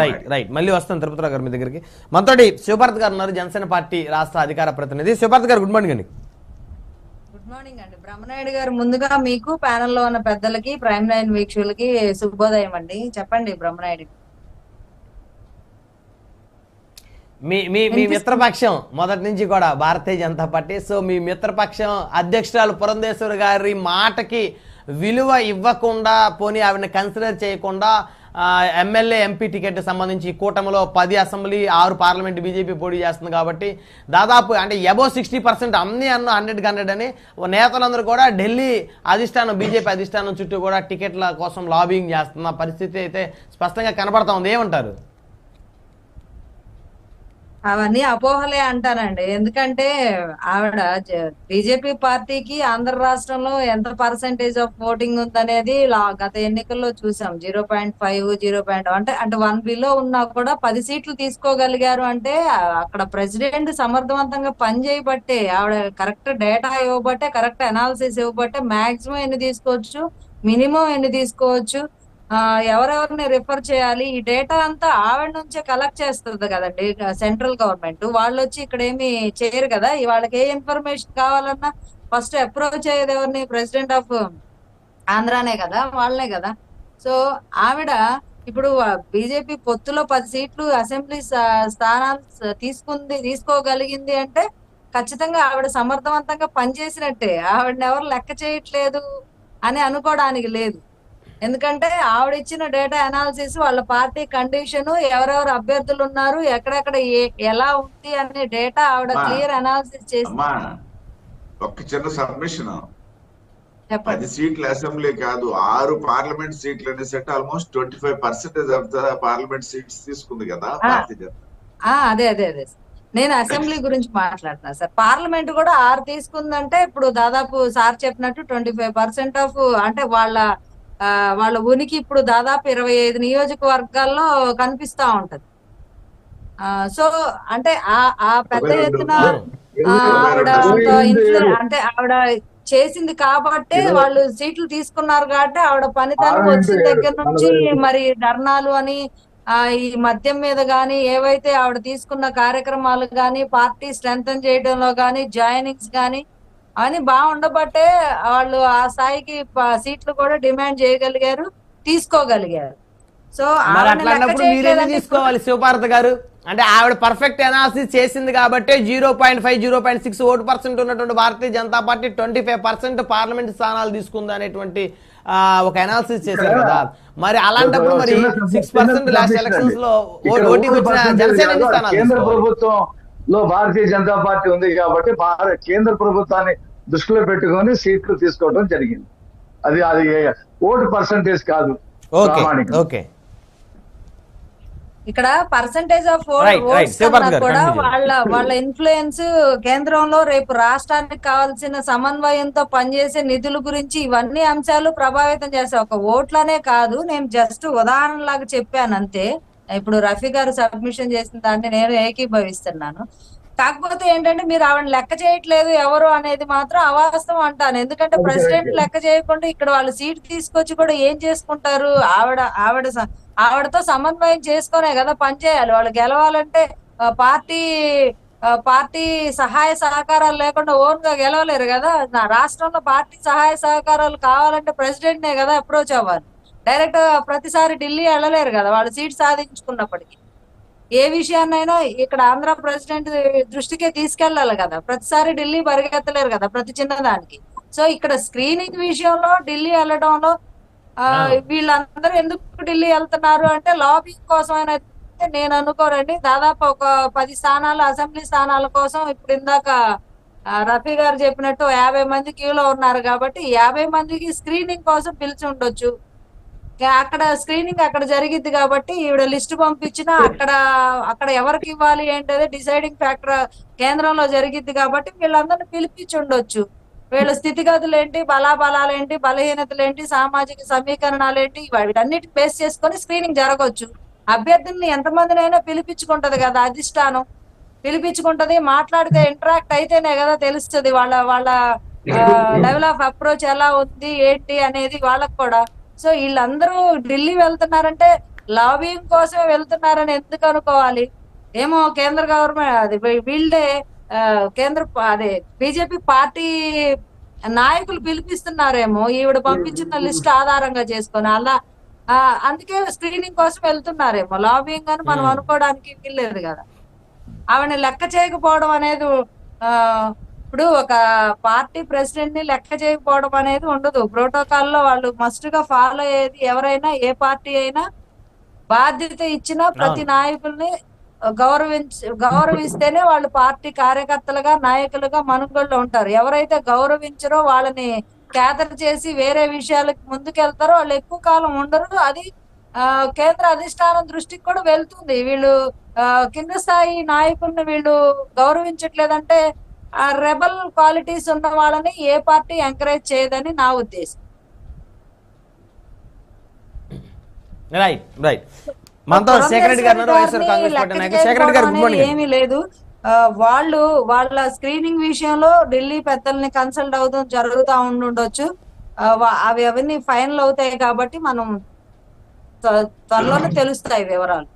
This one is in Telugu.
రైట్ రైట్ మళ్ళీ వస్తాను తిరుపతిరావు గారు మీ దగ్గరికి. మనతోటి శివభారత్ గారు ఉన్నారు జనసేన పార్టీ రాష్ట్ర అధికార ప్రతినిధి. శివభారత్ గారు గుడ్ మార్నింగ్ అండి. గుడ్ మార్నింగ్ అండి. బ్రహ్మనాయుడు గారు ముందుగా మీకు ప్యానెల్లో ఉన్న పెద్దలకి ప్రైమ్ లైన్ వీక్షకులకి శుభోదయం అండి. చెప్పండి బ్రహ్మనాయుడు. మీ మీ మీ మిత్రపక్షం మొదటి నుంచి కూడా భారతీయ జనతా పార్టీ. సో మీ మిత్రపక్షం అధ్యక్షురాలు పురంధేశ్వరి గారి మాటకి విలువ ఇవ్వకుండా పోనీ ఆవిడని కన్సిడర్ చేయకుండా ఎమ్మెల్యే ఎంపీ టికెట్ సంబంధించి కూటమిలో పది అసెంబ్లీ ఆరు పార్లమెంట్ బీజేపీ పోటీ చేస్తుంది కాబట్టి దాదాపు అంటే ఎబో సిక్స్టీ పర్సెంట్ అన్ని అన్న హండ్రెడ్ హండ్రెడ్ అని నేతలందరూ కూడా ఢిల్లీ అధిష్టానం బీజేపీ అధిష్టానం చుట్టూ కూడా టికెట్ల కోసం లాబింగ్ చేస్తున్న పరిస్థితి అయితే స్పష్టంగా కనబడతా ఉంది. ఏమంటారు? అవన్నీ అపోహలే అంటానండి. ఎందుకంటే ఆవిడ బీజేపీ పార్టీకి ఆంధ్ర రాష్ట్రంలో ఎంత పర్సెంటేజ్ ఆఫ్ ఓటింగ్ ఉందనేది లా- గత ఎన్నికల్లో చూసాం. Zero point five zero point అంటే అంటే వన్ బిలో ఉన్నా కూడా పది సీట్లు తీసుకోగలిగారు అంటే అక్కడ ప్రెసిడెంట్ సమర్థవంతంగా పనిచేయబట్టే ఆవిడ కరెక్ట్ డేటా ఇవ్వబట్టే కరెక్ట్ అనాలిసిస్ ఇవ్వబట్టే మాక్సిమం ఎన్ని తీసుకోవచ్చు? మినిమం ఎన్ని తీసుకోవచ్చు? ఎవరెవరిని రిఫర్ చేయాలి? ఈ డేటా అంతా ఆవిడ నుంచే కలెక్ట్ చేస్తుంది కదండి సెంట్రల్ గవర్నమెంట్ వాళ్ళు వచ్చి ఇక్కడ ఏమి చేయరు కదా? వాళ్ళకి ఏ ఇన్ఫర్మేషన్ కావాలన్నా ఫస్ట్ అప్రోచ్ అయ్యేది ఎవరిని? ప్రెసిడెంట్ ఆఫ్ ఆంధ్రానే కదా? వాళ్ళనే కదా? సో ఆవిడ ఇప్పుడు బీజేపీ పొత్తులో పది సీట్లు అసెంబ్లీ స్థానాలు తీసుకుంది తీసుకోగలిగింది అంటే ఖచ్చితంగా ఆవిడ సమర్థవంతంగా పనిచేసినట్టే. ఆవిడని ఎవరు లెక్క చేయట్లేదు అని అనుకోవడానికి లేదు. ఎందుకంటే ఆవిడ ఇచ్చిన డేటా అనాలిసిస్ వాళ్ళ పార్టీ కండిషన్ ఎవరెవరు అభ్యర్థులు ఉన్నారు ఎక్కడెక్కడ ఎలా ఉంది అనే డేటా ఆవిడ. క్లియర్ అనాలిసిస్ చేసి ఒక్క చిన్న సబ్మిషన్ పది సీట్ల అసెంబ్లీ కాదు ఆరు పార్లమెంట్ సీట్లు అనేసరికి almost twenty five percentage of the parliament seats తీసుకుంది కదా అదే అదే అదే. నేను అసెంబ్లీ గురించి మాట్లాడుతున్నా సార్. పార్లమెంట్ కూడా ఆరు తీసుకుందంటే ఇప్పుడు దాదాపు సార్ చెప్పినట్టు ట్వంటీ ఫైవ్ పర్సెంట్ ఆఫ్ అంటే వాళ్ళ వాళ్ళ ఉనికి ఇప్పుడు దాదాపు ఇరవై ఐదు నియోజకవర్గాల్లో కనిపిస్తా ఉంటది ఆ, సో అంటే ఆ ఆ పెద్ద. ఎత్తున ఆవిడ అంటే ఆవిడ చేసింది కాబట్టే వాళ్ళు సీట్లు తీసుకున్నారు కాబట్టి ఆవిడ పనితనం వచ్చిన దగ్గర నుంచి. మరి ధర్నాలు అని ఆ ఈ మద్యం మీద గాని ఏవైతే ఆవిడ తీసుకున్న కార్యక్రమాలు గాని పార్టీ స్ట్రెంగ్ చేయడంలో గాని జాయినింగ్స్ గాని అవన్నీ బాగుండబట్టే వాళ్ళు ఆ స్థాయికి సీట్లు కూడా డిమాండ్ చేయగలిగారు తీసుకోగలిగారు. సో తీసుకోవాలి శివపార్వతి గారు? అంటే ఆవిడ పర్ఫెక్ట్ అనాలిసిస్ చేసింది కాబట్టి zero point five zero point six vote percent ఉన్నటువంటి Bharatiya Janata Party twenty five percent parliament స్థానాలు తీసుకుంది అనేటువంటి ఆ, ఒక అనాలిసిస్ చేశారు కదా. మరి అలాంటప్పుడు మరి సిక్స్ పర్సెంట్ లాస్ట్ ఎలక్షన్స్లో ఓటింగ్ వచ్చిన జనసేన ఎన్ని ప్రభుత్వంలో భారతీయ జనతా పార్టీ ఉంది కాబట్టి భారత కేంద్ర ప్రభుత్వాన్ని దృష్టిలో పెట్టుకొని సీట్లు తీసుకోవడం జరిగింది. అది అది ఓటు పర్సంటేజ్ కాదు ఓకే ఇక్కడ పర్సంటేజ్ ఆఫ్ కూడా. వాళ్ళ వాళ్ళ ఇన్ఫ్లుయెన్స్ కేంద్రంలో రేపు రాష్ట్రానికి కావాల్సిన సమన్వయంతో పనిచేసే నిధుల గురించి ఇవన్నీ అంశాలు ప్రభావితం చేస్తాయి ఒక ఓట్లనే కాదు నేను జస్ట్ ఉదాహరణ లాగా చెప్పాను అంతే ఇప్పుడు రఫీ గారు సబ్మిషన్ చేసిన దాన్ని నేను ఏకీభవిస్తున్నాను. కాకపోతే ఏంటంటే మీరు ఆవిడ లెక్క చేయట్లేదు ఎవరు అనేది మాత్రం అవాస్తవం అంటాను. ఎందుకంటే ప్రెసిడెంట్. లెక్క చేయకుండా ఇక్కడ వాళ్ళు సీట్ తీసుకొచ్చి కూడా ఏం చేసుకుంటారు? ఆవిడ ఆవిడ ఆవిడతో సమన్వయం చేసుకునే కదా పనిచేయాలి వాళ్ళు గెలవాలంటే పార్టీ పార్టీ సహాయ సహకారాలు లేకుండా ఓన్గా గెలవలేరు కదా. నా రాష్ట్రంలో పార్టీ సహాయ సహకారాలు కావాలంటే ప్రెసిడెంట్ నే కదా అప్రోచ్ అవ్వాలి. డైరెక్ట్ ప్రతిసారి ఢిల్లీ వెళ్ళలేరు కదా వాళ్ళు సీట్ సాధించుకున్నప్పటికీ. ఏ విషయాన్నైనా ఇక్కడ ఆంధ్ర ప్రెసిడెంట్ దృష్టికే తీసుకెళ్ళాలి కదా ప్రతిసారి ఢిల్లీ పరిగెత్తలేరు కదా ప్రతి చిన్నదానికి. సో ఇక్కడ స్క్రీనింగ్ విషయంలో ఢిల్లీ వెళ్ళడంలో. వీళ్ళందరూ ఎందుకు ఢిల్లీ వెళ్తున్నారు అంటే లాబింగ్ కోసం అయితే నేను అనుకోరండి. దాదాపు ఒక పది స్థానాలు అసెంబ్లీ స్థానాల కోసం ఇప్పుడు ఇందాక రఫీ గారు చెప్పినట్టు యాభై మంది క్యూలో ఉన్నారు కాబట్టి యాభై మందికి స్క్రీనింగ్ కోసం పిలిచి ఉండొచ్చు. అక్కడ స్క్రీనింగ్ అక్కడ జరిగిద్ది కాబట్టి ఈవిడ లిస్ట్ పంపించిన అక్కడ అక్కడ ఎవరికి ఇవ్వాలి ఏంటది డిసైడింగ్ ఫ్యాక్టర్ కేంద్రంలో జరిగిద్ది కాబట్టి వీళ్ళందరినీ పిలిపించి ఉండొచ్చు. వీళ్ళ స్థితిగతులు ఏంటి బలాబలాలు ఏంటి బలహీనతలు ఏంటి సామాజిక సమీకరణాలు ఏంటి వీటన్నిటి బేస్ చేసుకొని స్క్రీనింగ్ జరగవచ్చు అభ్యర్థుల్ని ఎంతమందినైనా పిలిపించుకుంటది కదా అధిష్టానం. పిలిపించుకుంటది మాట్లాడితే ఇంటరాక్ట్ అయితేనే కదా తెలుస్తుంది వాళ్ళ వాళ్ళ లెవెల్ ఆఫ్ అప్రోచ్ ఎలా ఉంది ఏంటి అనేది వాళ్ళకి కూడా. సో వీళ్ళందరూ ఢిల్లీ వెళ్తున్నారంటే లాబింగ్ కోసమే వెళ్తున్నారని ఎందుకు అనుకోవాలి? ఏమో కేంద్ర గవర్నమెంట్ అది వీళ్ళే కేంద్ర అదే బీజేపీ పార్టీ నాయకులు పిలిపిస్తున్నారేమో ఈవిడ పంపించిన లిస్ట్ ఆధారంగా చేసుకొని అలా ఆ, అందుకే స్క్రీనింగ్ కోసం వెళ్తున్నారేమో. లాబింగ్ అని మనం. అనుకోవడానికి వీల్లేదు కదా. ఆవిడని లెక్క చేయకపోవడం అనేది ఆ ఇప్పుడు ఒక పార్టీ ప్రెసిడెంట్ని లెక్క చేయకపోవడం అనేది ఉండదు. ప్రోటోకాల్లో వాళ్ళు మస్ట్గా ఫాలో అయ్యేది ఎవరైనా ఏ పార్టీ అయినా బాధ్యత ఇచ్చిన ప్రతి. నాయకుల్ని గౌరవించ గౌరవిస్తేనే వాళ్ళు పార్టీ కార్యకర్తలుగా నాయకులుగా మనుగోళ్ళు ఉంటారు. ఎవరైతే గౌరవించరో వాళ్ళని క్యాదర్ చేసి వేరే విషయాలకు ముందుకెళ్తారో వాళ్ళు ఎక్కువ కాలం ఉండరు. అది ఆ, కేంద్ర అధిష్టానం దృష్టికి కూడా వెళ్తుంది. వీళ్ళు ఆ, కింద స్థాయి నాయకుల్ని వీళ్ళు గౌరవించట్లేదంటే ఆ రెబల్ క్వాలిటీస్ ఉన్న వాళ్ళని ఏ పార్టీ ఎంకరేజ్ చేయదని నా ఉద్దేశం. రైట్ రైట్ ఏమీ లేదు. వాళ్ళు వాళ్ళ స్క్రీనింగ్ విషయంలో ఢిల్లీ పెద్దల్ని కన్సల్ట్ అవుతాం జరుగుతూ ఉండుండొచ్చు. అవి అవన్నీ ఫైనల్ అవుతాయి కాబట్టి మనం త్వ- త్వరలోనే తెలుస్తాయి వివరాలు.